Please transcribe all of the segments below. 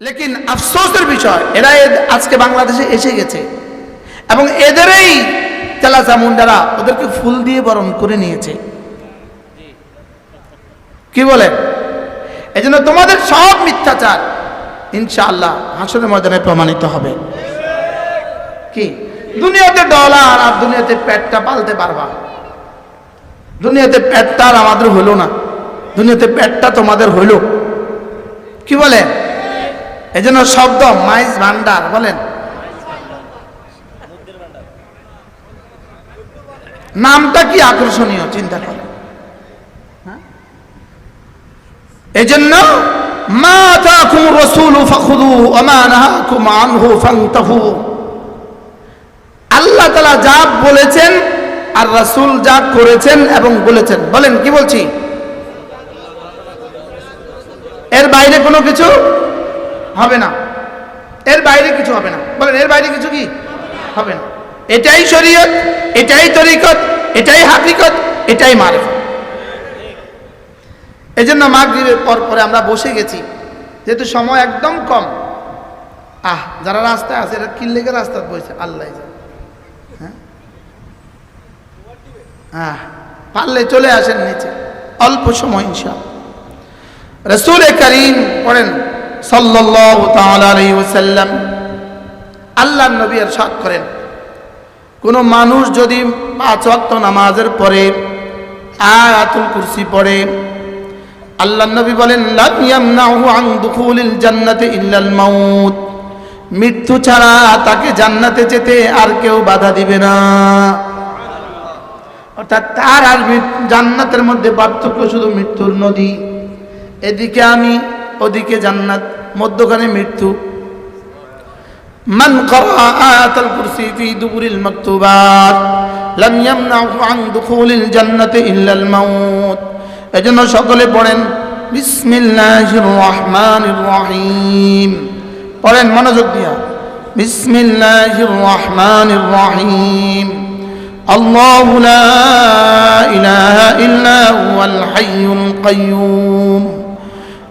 লেকিন আফসোসের বিষয়, এরা আজকে বাংলাদেশে এসে গেছে। এবং এদেরই তেলাচা মুন্ডারা ওদেরকে ফুল দিয়ে বরণ করে নিয়েছে। কি বলে? এই জন্য তোমাদের সব মিথ্যাচার ইনশাআল্লাহ হাসনের ময়দানে প্রমাণিত হবে। কি? দুনিয়াতে ডলার আর দুনিয়াতে পেটটা পালতে পারবা। দুনিয়াতে পেটটা আর আমাদের হলো না। দুনিয়াতে পেটটা তোমাদের হইল। কি বলে? এই জন্য শব্দ মাইজ ভান্ডার, বলেন। নামটা কি আকর্ষণীয়, চিন্তা করেন। হ্যাঁ? এই জন্য আল্লাহ তালা যা বলেছেন, আর রাসূল যা করেছেন এবং বলেছেন। বলেন, কি বলছি? এর বাইরে কোনো কিছু? হবে না। এর বাইরে কিছু হবে না। বলেন, এর বাইরে কিছু কি? হবে না। এটাই শরীয়ত, এটাই তরিকত, এটাই হাকিকত, এটাই মারে এই জন্য মাগরিবের পর পরে আমরা বসে গেছি। যেহেতু সময় একদম কম। আহ, যারা রাস্তায় আছে, এরা কিল্লেকে রাস্তা বসে আল্লাহ হ্যাঁ? আহ, পারলে চলে আসেন নিচে। অল্প সময়, ইনশাআল্লাহ। রসুল করিম পড়েন সাল্লাল্লাহু তাআলা আলাইহি ওয়াসাল্লাম আল্লাহর নবী করেন। কোন মানুষ যদি পাঁচ ওয়াক্ত নামাজের পরে আয়াতুল কুরসি পড়ে, আল্লাহর নবী বলেন জান্নাতি ইল্লাল মাউত। মৃত্যু ছাড়া তাকে জান্নাতে যেতে আর কেউ বাধা দিবে না। অর্থাৎ তার আর জান্নাতের মধ্যে পার্থক্য শুধু মৃত্যুর নদী। এদিকে আমি ওদিকে জান্নাত মধ্যখানে মৃত্যু من قرأ آية الكرسي في دبر المكتوبات لم يمنعه عن دخول الجنة إلا الموت এজন্য সকলে পড়েন বিসমিল্লাহির রহমানির রহিম পড়েন মনোযোগ দিয়া বিসমিল্লাহির রহমানির রহিম الله لا إله إلا هو الحي القيوم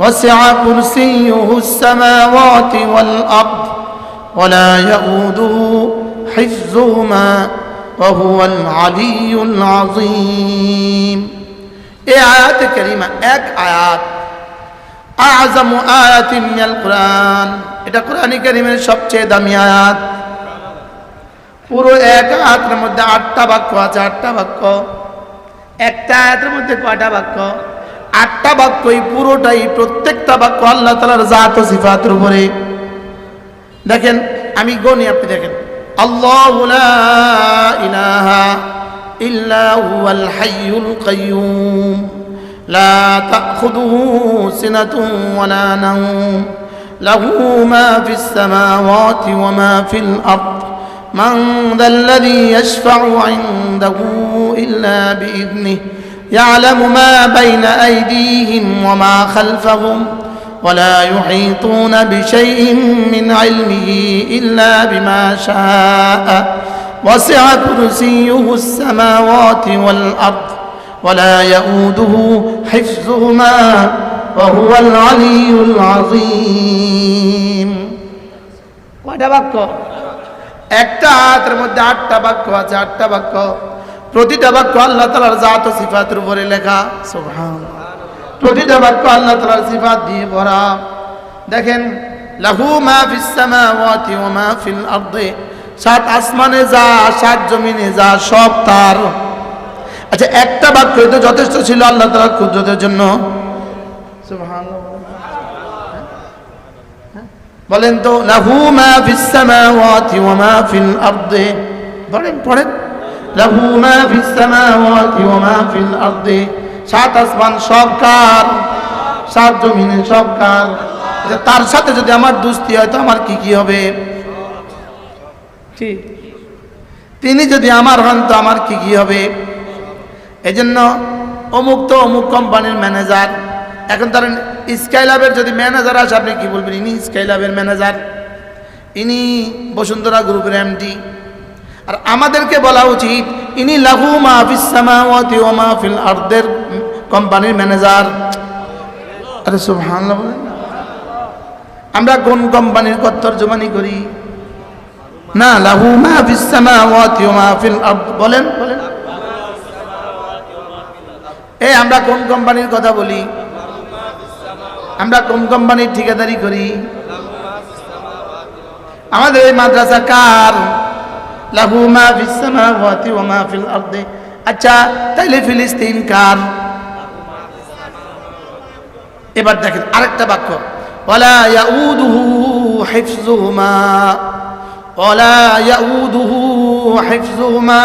وسع كرسيه السماوات والأرض ولا يؤوده حفظهما وهو العلي العظيم এই আয়াতে কারিমা এক আয়াত আযম আয়াত মিনাল কোরআন এটা কোরআন কারিমের সবচেয়ে দামি আয়াত পুরো এক আয়াতের মধ্যে আটটা বাক্য আছে আটটা বাক্য একটা আয়াতের মধ্যে কয়টা বাক্য আটটা বাক্যই পুরোটাই প্রত্যেকটা বাক্য আল্লাহ তালার জাত ও সিফাতের উপরে দেখেন আমি গনি আপনি দেখেন আল্লাহ লা ইলাহা ইল্লা হুয়াল হাইয়ুল কাইয়ুম লা তাখুযুহু সিনাতুন ওয়ালা নাওম লাহু মা ফিস সামাওয়াতি ওয়া মা ফিল আরদ من ذا الذي يشفع عنده إلا بإذنه يعلم ما بين أيديهم وما خلفهم ولا يحيطون بشيء من علمه إلا بما شاء وسع كرسيه السماوات والأرض ولا يؤوده حفظهما وهو العلي العظيم কয়টা বাক্য একটা আয়াতের মধ্যে আটটা বাক্য আছে আটটা বাক্য প্রতিটা বাক্য আল্লাহ তালার জাত ও সিফাতের উপরে লেখা। সুবহান প্রতিটা বাক্য আল্লাহ তালার সিফাত দিয়ে ভরা। দেখেন লাহু মা ফিস সামাওয়াতি ওয়া মা ফিল আরদি। সাত আসমানে যা সাত জমিনে যা সব তার। আচ্ছা একটা বাক্য তো যথেষ্ট ছিল আল্লাহ তাআলার কুদরতের জন্য। সুবহানাল্লাহ। বলেন তো লাহু মা ফিস সামাওয়াতি ওয়া মা ফিল আরদি। পড়েন পড়েন। লাহু মা ফিস সামাওয়াতি ওয়া মা ফিল আরদি। সাত আসমান সব কার? সাত জমিনে সব কার? আচ্ছা, তার সাথে যদি আমার দুস্তি হয় তো আমার কি কি হবে? তিনি যদি আমার হন তো আমার কি কি হবে? এই জন্য অমুক তো অমুক কোম্পানির ম্যানেজার। এখন তার স্কাইলাবের যদি ম্যানেজার আসে আপনি কি বলবেন? ইনি স্কাইলাবের ম্যানেজার। ইনি বসুন্ধরা গ্রুপের এমডি। আর আমাদেরকে বলা উচিত, ইনি লাহু মাহফিস সামাওয়াতি কোম্পানির ম্যানেজার। আরে বলেন আমরা কোন কোম্পানির কর্তর্জমানি করি? না, লাহু মাহফিস সামাওয়াতি ওয়া বলেন বলেন। এই আমরা কোন কোম্পানির কথা বলি? আমরা কোন কোম্পানির ঠিকাদারি করি? আমাদের এই মাদ্রাসা কার? লাহু মা ফিস সামাওয়াতি ওয়া মা ফিল আরদি। আচ্ছা তাইলে ফিলিস্তিন কার? এবার দেখেন, আরেকটা বাক্য। ওয়ালা ইয়াউদুহু হিফযুহুমা। ওয়ালা ইয়াউদুহু হিফযুহুমা।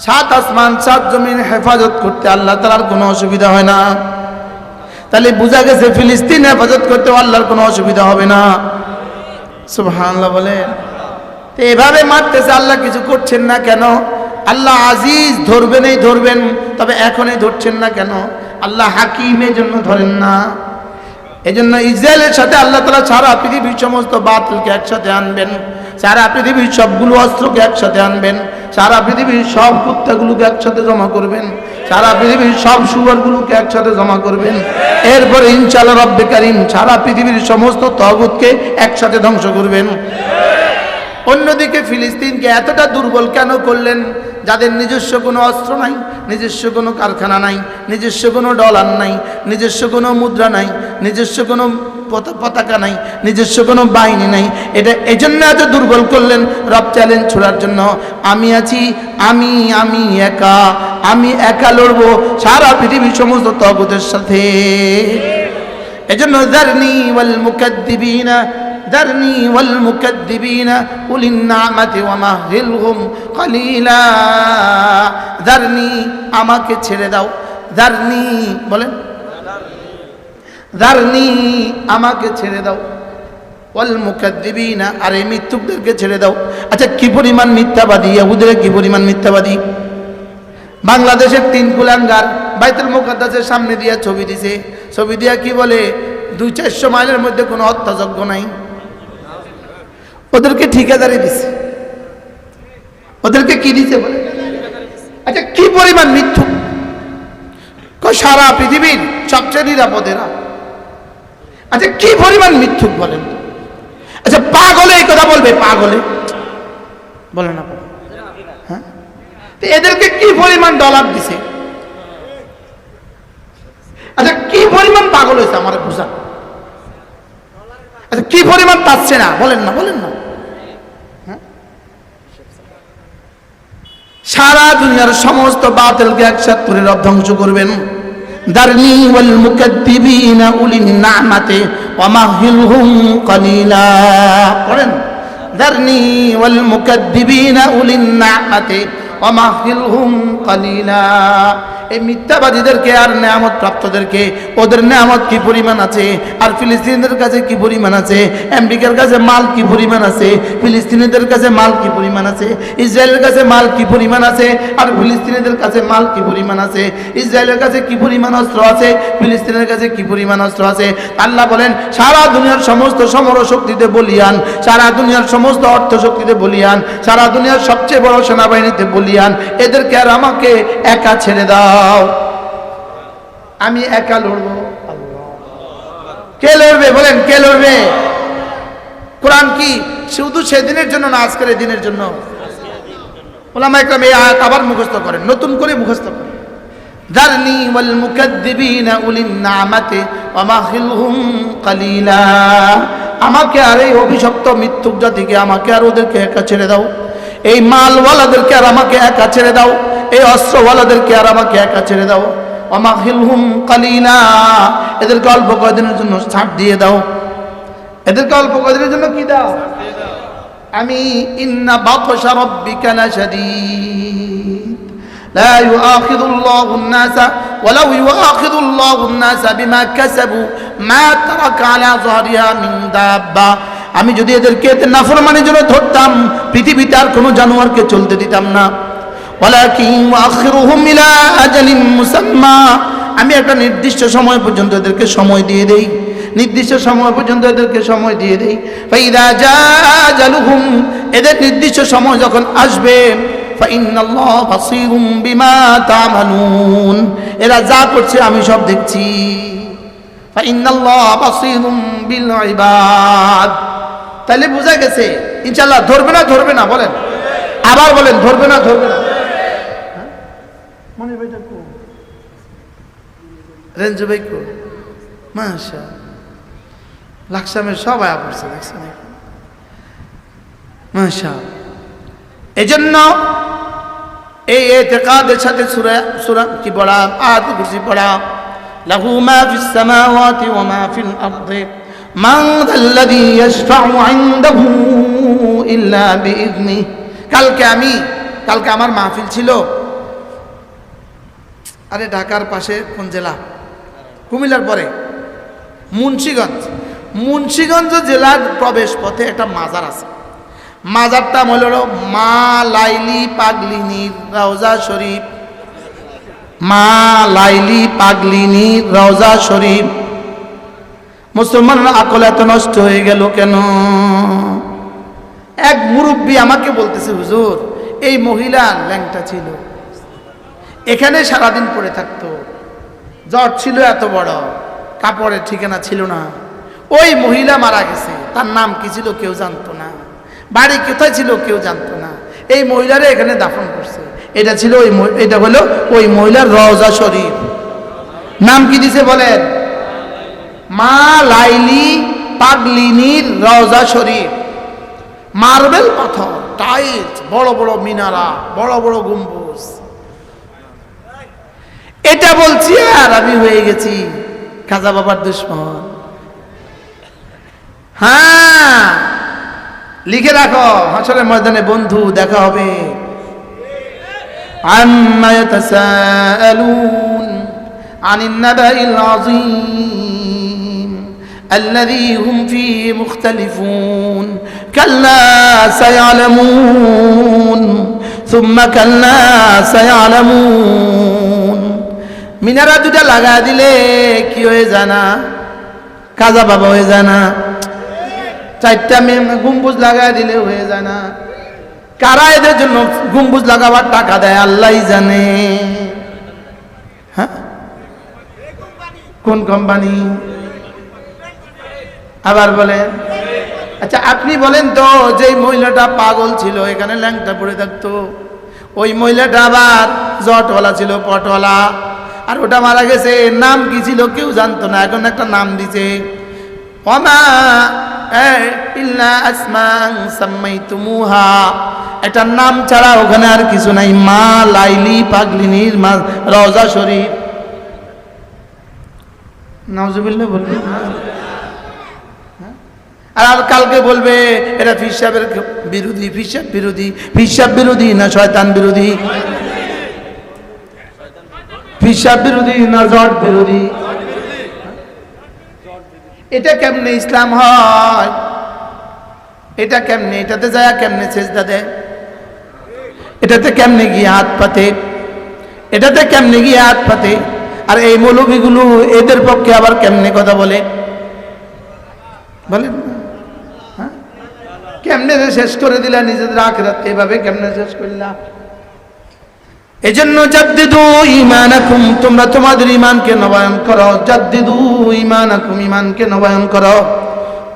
সাত আসমান, সাত জমিন হেফাজত করতে আল্লাহ তালার কোনো অসুবিধা হয় না। তাহলে বোঝা গেছে, ফিলিস্তিন হেফাজত করতে আল্লাহর কোনো অসুবিধা হবে না। সুবহানাল্লাহ বলে তো এভাবে মারতেছে, আল্লাহ কিছু করছেন না কেন? আল্লাহ আজিজ ধরবেনই ধরবেন, তবে এখনই ধরছেন না কেন? আল্লাহ হাকিমের জন্য ধরেন না। এজন্য ইসরায়েলের সাথে আল্লাহ তালা সারা পৃথিবীর সমস্ত বাতিলকে একসাথে আনবেন, সারা পৃথিবীর সবগুলো অস্ত্রকে একসাথে আনবেন, সারা পৃথিবীর সব কুত্তাগুলোকে একসাথে জমা করবেন, সারা পৃথিবীর সব সুয়ারগুলোকে একসাথে জমা করবেন। এরপরে ইনশাল্লাহ রব্বে কারিম সারা পৃথিবীর সমস্ত তগুতকে একসাথে ধ্বংস করবেন। অন্যদিকে ফিলিস্তিনকে এতটা দুর্বল কেন করলেন? যাদের নিজস্ব কোনো অস্ত্র নাই, নিজস্ব কোনো কারখানা নাই, নিজস্ব কোনো ডলার নাই, নিজস্ব কোনো মুদ্রা নাই, নিজস্ব কোনো পতা- পতাকা নাই, নিজস্ব কোনো বাহিনী নাই। এটা এজন্য এত দুর্বল করলেন রব চ্যালেঞ্জ ছোড়ার জন্য। আমি আছি, আমি আমি একা আমি একা লড়বো সারা পৃথিবীর সমস্ত তগতের সাথে। এজন্য দারনি ওয়াল মুকাদ্দিবিনা ذرني والمكذبين أولي النعمة ومهلهم قليلا ذرني আমাকে ছেড়ে দাও ذرني বলেন ذرني আমাকে ছেড়ে দাও ওয়াল মুকাদ্দিবিনা আর এই মৃত্যুকদেরকে ছেড়ে দাও আচ্ছা কি পরিমাণ মিথ্যাবাদী ইহুদিরা কি পরিমাণ মিথ্যাবাদী বাংলাদেশের তিন কুলাঙ্গার বাইতুল মুকাদ্দাসের সামনে দিয়া ছবি দিছে ছবি দিয়া কি বলে দুই চারশো মাইলের মধ্যে কোনো হত্যাযজ্ঞ নাই ওদেরকে ঠিকাদারি দিছে। ওদেরকে কি দিছে বলে? আচ্ছা কি পরিমাণ মৃত্যু সারা পৃথিবীর সবচেয়ে নিরাপদেরা। আচ্ছা কি পরিমাণ মিথ্যুক বলেন? আচ্ছা পাগলে এই কথা বলবে, পাগলে। বলে না হ্যাঁ? এদেরকে কি পরিমাণ ডলার দিছে? আচ্ছা কি পরিমাণ পাগল হয়েছে আমার বুঝা আচ্ছা কি পরিমাণ পাচ্ছে না? বলেন না বলেন না হ্যাঁ? সারা দুনিয়ার সমস্ত বাতিলকে একসাথ করে রব ধ্বংস করবেন। দারনি ওয়াল মুকাদ্দিবিনা উলিন নামাতে ওয়া মাহিলহুম কালিলা। পড়েন, দারনি ওয়াল মুকাদ্দিবিনা উলিন নামাতে ওয়া মাহিলহুম কালিলা। এই মিথ্যাবাদীদেরকে আর নেয়ামত প্রাপ্তদেরকে ওদের নেয়ামত কি পরিমাণ আছে? আর ফিলিস্তিনিদের কাছে কি পরিমাণ আছে? আমেরিকার কাছে মাল কি পরিমাণ আছে? ফিলিস্তিনিদের কাছে মাল কি পরিমাণ আছে? ইসরায়েলের কাছে মাল কি পরিমাণ আছে? আর ফিলিস্তিনিদের কাছে মাল কি পরিমাণ আছে? ইসরায়েলের কাছে কি পরিমাণ অস্ত্র আছে? ফিলিস্তিনের কাছে কি পরিমাণ অস্ত্র আছে? আল্লাহ বলেন, সারা দুনিয়ার সমস্ত সমর শক্তিতে বলিয়ান, সারা দুনিয়ার সমস্ত অর্থ শক্তিতে বলিয়ান, সারা দুনিয়ার সবচেয়ে বড় সেনাবাহিনীতে বলিয়ান, এদেরকে আর আমাকে একা ছেড়ে দাও। আমি একা লড়বো কে লড়বে বলেন কে লড়বে কোরআন কি শুধু সেদিনের জন্য না আজকের এই দিনের জন্য ওলামা একরাম এই আয়াত আবার মুখস্থ করেন নতুন করে মুখস্থ করেন ذرني والمكذبين أولي النعمة ومهلهم قليلا আমাকে আর এই অভিশপ্ত মৃত্যুক জাতিকে আমাকে আর ওদেরকে একা ছেড়ে দাও এই মালওয়ালাদেরকে আর আমাকে একা ছেড়ে দাও এই অস্ত্রওয়ালাদেরকে আর আমাকে একা ছেড়ে দাও। অমাহিল হুম কালিনা এদেরকে অল্প কয়দিনের জন্য ছাড় দিয়ে দাও। এদেরকে অল্প কয়দিনের জন্য কি দাও? আমি ইন্না বাতশা রব্বিকা লাশাদীদ লা ইউআখিযুল্লাহু আন-নাসা ওয়ালাউ ইউআখিযুল্লাহু আন-নাসা বিমা কাসাবু মা তারাকা আলা যাহরিহা মিন দাব্বা। আমি যদি এদেরকে নাফরমানের জন্য ধরতাম, পৃথিবীতে আর কোনো জানোয়ারকে চলতে দিতাম না। আমি একটা নির্দিষ্ট সময় পর্যন্ত এদেরকে সময় দিয়ে দেই। নির্দিষ্ট সময় পর্যন্ত এদেরকে সময় দিয়ে দেই। ফাইদা জালুহুম এদের নির্দিষ্ট সময় যখন আসবে এরা যা করছে আমি সব দেখছি। তাহলে বোঝা গেছে ইনশাল্লাহ ধরবে না ধরবে না, বলেন। আবার বলেন, ধরবে না ধরবে না? মনে ভাইটা রেঞ্জু ভাই কো? মাশা লাকসামের সব আয়া পড়ছে দেখছেন মাশা এই এতেকাদের সাথে সুরা সুরা কি পড়া আয়াত কুরসি পড়া লাহু মা ফিস সামাওয়াতি ওয়া মা ফিল আরদি। মান যাল্লাযী ইয়াশফাউ ইনদাহু ইল্লা বিইذনি কালকে আমি, কালকে আমার মাহফিল ছিল। আরে ঢাকার পাশে কোন জেলা? কুমিল্লার পরে। মুন্সিগঞ্জ। মুন্সিগঞ্জ জেলার প্রবেশ পথে একটা মাজার আছে। মাজারটা মনে হল মা লাইলি পাগলিনী রওজা শরীফ। মা লাইলি পাগলিনী রওজা শরীফ। মুসলমানরা আকল এত নষ্ট হয়ে গেল কেন? এক মুরব্বী আমাকে বলতেছে, হুজুর, এই মহিলা ল্যাংটা ছিল। এখানে সারাদিন পড়ে থাকতো। জ্বর ছিল এত বড়, কাপড়ের ঠিকানা ছিল না। ওই মহিলা মারা গেছে, তার নাম কি ছিল কেউ জানতো না। বাড়ি কোথায় ছিল কেউ জানতো না। এই মহিলারা এখানে দাফন করছে। এটা ছিল ওই এটা হলো ওই মহিলার রওজা শরীফ। নাম কি দিছে বলেন? মা লাইলি পাগলিনীর রওজা শরীফ। মার্বেল পাথর, টাইলস, বড় বড় মিনারা, বড় বড় গম্বুজ। এটা বলছি আর আমি হয়ে গেছি খাজা বাবার দুশ্মন হ্যাঁ লিখে রাখো হাসরের ময়দানে বন্ধু দেখা হবে عما يتساءلون عن النبأ العظيم الذي هم فيه مختلفون كلا سيعلمون ثم كلا سيعلمون মিনারা দুটা লাগা দিলে কি হয়ে জানা? কাজা বাবা হয়ে জানা? চারটা গম্বুজ লাগাই দিলে হয়ে যায় না কারা এদের জন্য গম্বুজ লাগাবার টাকা দেয়? আল্লাহ জানে। হ্যাঁ? কোন কোম্পানি আবার বলেন। আচ্ছা আপনি বলেন তো যে মহিলাটা পাগল ছিল, এখানে ল্যাংটা পড়ে থাকতো। ওই মহিলাটা আবার জটওয়ালা ছিল, পটওয়ালা। আর ওটা মারা গেছে। এর নাম কি ছিল কেউ জানতো না, এখন একটা নাম দিছে। সাম্মাইতুমুহা। এটার নাম ছাড়া ওখানে আর কিছু নাই। মা লাইলি পাগলিনীর মা রওজা শরীফ। নাউজুবিল্লাহ বলবেন আর কালকে বলবে এটা ফিসাবের বিরোধী ফিসাব বিরোধী ফিসাব বিরোধী না শয়তান বিরোধী? ফিসাব বিরোধী না জট বিরোধী? এটা কেমনে ইসলাম হয়? এটা কেমনে? এটাতে যায় কেমনে সেজদা দেয়? এটাতে কেমনে গিয়ে হাত পাতে? এটাতে কেমনে গিয়ে হাত পাতে? আর এই মৌলবীগুলো এদের পক্ষে আবার কেমনে কথা বলে? বলেন হ্যাঁ? কেমনে শেষ করে দিলা নিজেদের আখরাত এভাবে কেমনে শেষ করলা? এজন্য জাদ্দিদু ঈমানাকুম, তোমরা তোমাদের ঈমানকে নবায়ন করো। জাদ্দিদু ঈমানাকুম, ঈমানকে নবায়ন করো।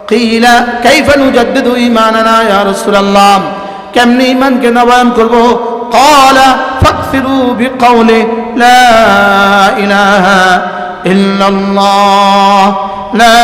কিলা কাইফা নুজাদ্দিদু ঈমানানা ইয়া রাসূলুল্লাহ, কেমনে ঈমানকে নবায়ন করব? ক্বালা ফাকসিরু বিকাউলি লা ইলাহা ইল্লাল্লাহ, লা